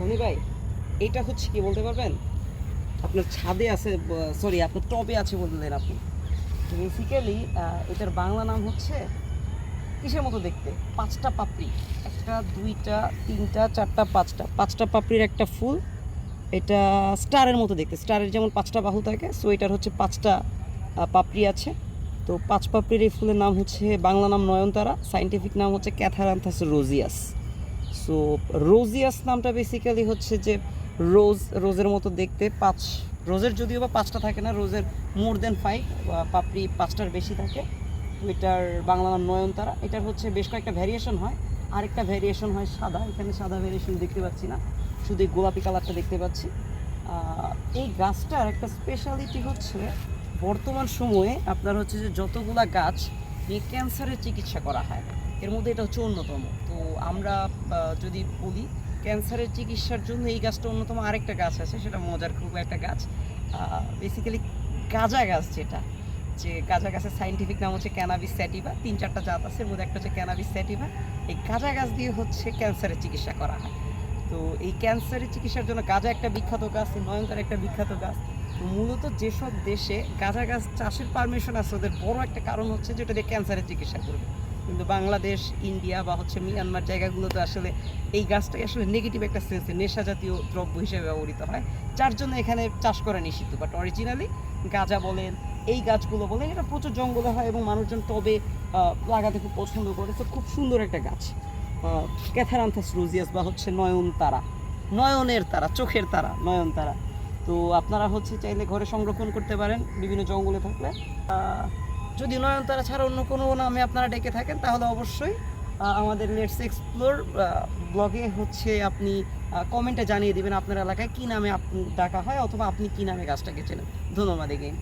ধনী ভাই, এটা হচ্ছে কি বলতে পারবেন? আপনার ছাদে আছে সরি আপনার টবে আছে বললেন আপনি। বেসিক্যালি এটার বাংলা নাম হচ্ছে কিসের মতো দেখতে? পাঁচটা পাপড়ি। একটা, দুইটা, তিনটা, চারটা, পাঁচটা। পাঁচটা পাপড়ির একটা ফুল। এটা স্টারের মতো দেখতে। স্টারের যেমন পাঁচটা বাহু থাকে সো এটার হচ্ছে পাঁচটা পাপড়ি আছে। তো পাঁচ পাপড়ির এই ফুলের নাম হচ্ছে বাংলা নাম নয়নতারা সাইন্টিফিক নাম হচ্ছে ক্যাথারান্থাস রোজিয়াস সো রোজিয়াস নামটা বেসিক্যালি হচ্ছে যে রোজ রোজের মতো দেখতে, পাঁচ রোজের যদিও বা পাঁচটা থাকে না রোজের মোর দেন ফাইভ পাপড়ি পাঁচটার বেশি থাকে। এটার বাংলা নাম নয়নতারা। এটার হচ্ছে বেশ কয়েকটা ভ্যারিয়েশন হয়। আরেকটা ভ্যারিয়েশন হয় সাদা। এখানে সাদা ভ্যারিয়েশন দেখতে পাচ্ছি না। শুধু এই গোলাপি কালারটা দেখতে পাচ্ছি। এই গাছটার একটা স্পেশালিটি হচ্ছে, বর্তমান সময়ে আপনার হচ্ছে যে যতগুলা গাছ নিয়ে ক্যান্সারের চিকিৎসা করা হয়। এর মধ্যে এটা হচ্ছে অন্যতম। তো আমরা যদি বলি, ক্যান্সারের চিকিৎসার জন্য এই গাছটা অন্যতম আরেকটা গাছ আছে, সেটা মজার খুব একটা গাছ। বেসিক্যালি গাঁজা গাছ যেটা, যে গাঁজা গাছের সাইন্টিফিক নাম হচ্ছে ক্যানাবিস স্যাটিভা তিন চারটা জাত আছে, এর মধ্যে একটা হচ্ছে ক্যানাবিস স্যাটিভা এই গাঁজা গাছ দিয়ে হচ্ছে ক্যান্সারের চিকিৎসা করা হয়। তো এই ক্যান্সারের চিকিৎসার জন্য গাঁজা একটা বিখ্যাত গাছ নয়নতার একটা বিখ্যাত গাছ। তো মূলত যেসব দেশে গাঁজা গাছ চাষের পারমিশন আছে, ওদের বড় একটা কারণ হচ্ছে যেটা দিয়ে ক্যান্সারের চিকিৎসা করবে। কিন্তু বাংলাদেশ, ইন্ডিয়া বা হচ্ছে মিয়ানমার জায়গাগুলোতে আসলে এই গাছটাকে আসলে নেগেটিভ একটা সেন্সে নেশা জাতীয় দ্রব্য হিসেবে ব্যবহৃত হয়। যার জন্য এখানে চাষ করা নিষিদ্ধ। বাট অরিজিনালি গাঁজা বলেন, এই গাছগুলো বলেন, এটা প্রচুর জঙ্গলে হয় এবং মানুষজন টবে লাগাতে খুব পছন্দ করে। তো খুব সুন্দর একটা গাছ। ক্যাথারান্থাস রোজিয়াস বা হচ্ছে নয়ন তারা। নয়নের তারা, চোখের তারা, নয়ন তারা। তো আপনারা হচ্ছে চাইলে ঘরে সংরক্ষণ করতে পারেন, বিভিন্ন জঙ্গলে থাকলে। যদি নয়নতারা ছাড়া অন্য কোনো নামে আপনারা ডেকে থাকেন, তাহলে অবশ্যই আমাদের লেটস এক্সপ্লোর ব্লগে হচ্ছে আপনি কমেন্টে জানিয়ে দেবেন আপনার এলাকায় কী নামে ডাকা হয় অথবা আপনি কী নামে গাছটাকে চেনেন। ধন্যবাদ এগেইন